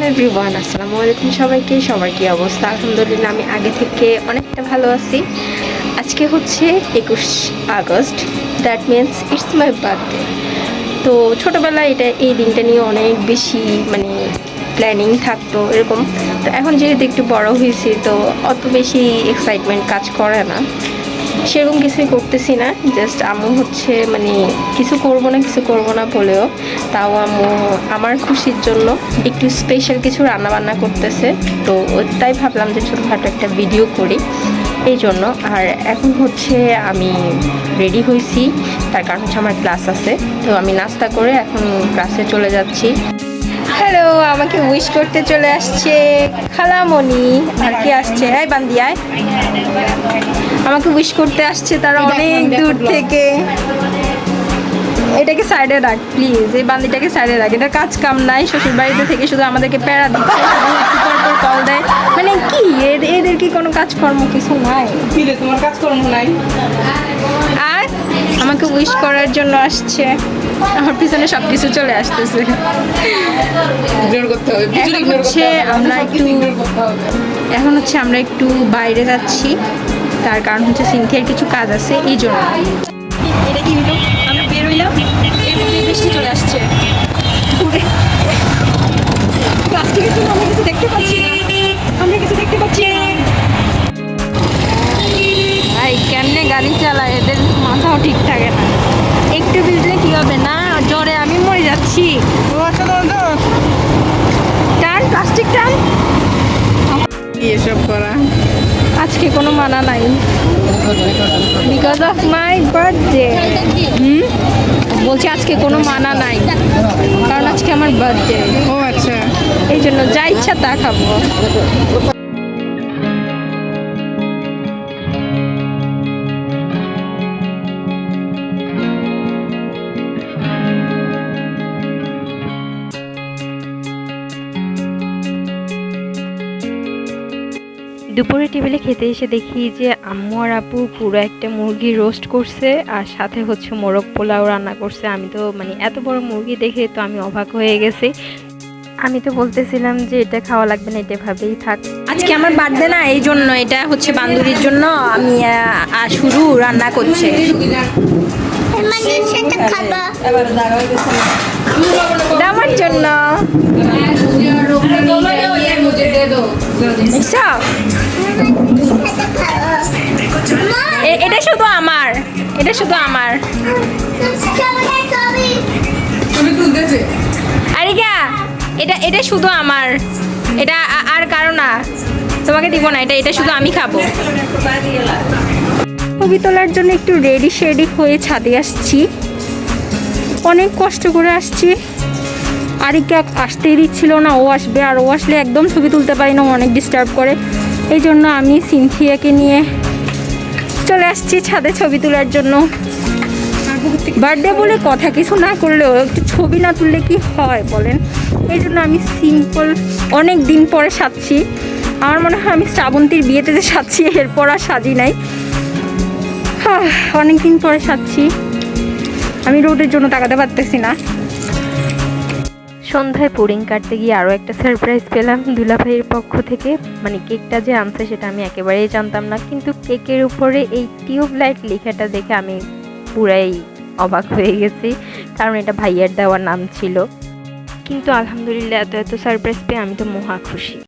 Hello everyone, আসসালামু আলাইকুম সবাইকে। সবার কি অবস্থা? আলহামদুলিল্লাহ, আমি আগে থেকে অনেকটা ভালো আছি। আজকে হচ্ছে একুশ August. That means it's my birthday তো ছোটোবেলায় এটা, এই দিনটা নিয়ে অনেক বেশি মানে প্ল্যানিং থাকতো এরকম। তো এখন যেহেতু একটু বড় হয়েছি, তো অত বেশি এক্সাইটমেন্ট কাজ করে না। সেরকম কিছুই করতেছি না। জাস্ট আম্মু হচ্ছে মানে কিছু করব না, কিছু করব না বলেও। তাও আম্মু আমার খুশির জন্য একটু স্পেশাল কিছু রান্না বান্না করতেছে। তো তাই ভাবলাম যে ছোটোখাটো একটা ভিডিও করি। এই জন্য আর এখন হচ্ছে আমি রেডি হয়েছি। তার কারণ হচ্ছে আমার ক্লাস আছে। তো আমি নাস্তা করে এখন ক্লাসে চলে যাচ্ছি। হ্যালো আমাকে উইশ করতে চলে আসছে খালামণি। আর কি আসছে? এই বান্দিয়ায় আমাকে উইশ করতে আসছে তারা অনেক দূর থেকে। এটাকে সাইডে রাখ প্লিজ এই বান্দিটাকে সাইডে রাখ। এটা কাজ কাম নাই শ্বশুর বাড়িতে থেকে শুধু আমাদেরকে প্যারা দিচ্ছে কল দেয়। মানে কি? এদের এদের কি কোনো কাজকর্ম কিছু নাই? তোমার কাজকর্ম নাই? আমাকে উইশ করার জন্য আসছে। আমার পিছনে সব কিছু চলে আসতেছে। এখন হচ্ছে আমরা একটু এখন হচ্ছে আমরা একটু বাইরে যাচ্ছি। তার কারণ হচ্ছে সিনথিয়ার কিছু কাজ আছে এই জন্য। এটা আমরা বের হইলাম এর মধ্যে বৃষ্টি চলে আসছে। প্লাস্টিকের জন্য আমরা কিছু দেখতে পাচ্ছি না। আমরা কিছু দেখতে পাচ্ছি না। ভাই কেমনে গাড়ি চালায় এদের? ঠিক থাকে না। একটু ভিজলে কি হবে না? জ্বরে আমি মরে যাচ্ছি। টান প্লাস্টিক টান। এসব করা? আজকে কোনো মানা নাই। Because of my birthday hmm? বলছি আজকে কোনো মানা নাই। কারণ আজকে আমার বার্থডে ও আচ্ছা। এই জন্য যা ইচ্ছা তা খাব। দুপুরে টেবিলে খেতে এসে দেখি যে আম্মু আর আপু পুরো একটা মুরগি রোস্ট করছে আর সাথে হচ্ছে মোরগ পোলাও রান্না করছে। আমি তো মানে এত বড় মুরগি দেখে তো আমি অবাক হয়ে গেছি। আমি তো বলতেছিলাম যে এটা খাওয়া লাগবে না এটা ভাবেই থাক। আজকে আমার বার্থডে না এই জন্য এটা হচ্ছে বান্ধবীর জন্য আমি শুরু রান্না করছে। এটা আমার জন্য। এটা শুধু আমার। এটা শুধু আমার। আরে আরিকা এটা এটা শুধু আমার। এটা আর কারও না। তোমাকে দিব না এটা এটা শুধু আমি খাব। ছবি তোলার জন্য একটু রেডি শেডি হয়ে ছাদে আসছি। অনেক কষ্ট করে আসছি। আরিকা আসতেই দিচ্ছিল না ও আসবে আর ও আসলে একদম ছবি তুলতে পারি না অনেক ডিস্টার্ব করে। এই জন্য আমি সিনথিয়াকে নিয়ে চলে আসছি ছাদে ছবি তোলার জন্য। বার্থডে বলে কথা কিছু না করলেও একটু ছবি না তুললে কি হয় বলেন? এই জন্য আমি সিম্পল অনেক দিন পরে সাজছি। আমার মনে হয় আমি শ্রাবন্তীর বিয়েতে যে সাজছি, এরপর আর সাজি নাই। হ্যাঁ অনেক দিন পরে সাজছি। আমি রোদের জন্য তাকাতে পারতেছি না। সন্ধ্যায় পুরিং কাটতে গিয়ে আরও একটা সারপ্রাইজ পেলাম দুলাভাইয়ের পক্ষ থেকে। মানে কেকটা যে আনছে সেটা আমি একেবারেই জানতাম না, কিন্তু কেকের উপরে এই টিউবলাইট লেখাটা দেখে আমি পুরাই অবাক হয়ে গেছি, কারণ এটা ভাইয়ার দেওয়ার নাম ছিল। কিন্তু আলহামদুলিল্লাহ এত এত সারপ্রাইজ পেয়ে আমি তো মহা খুশি।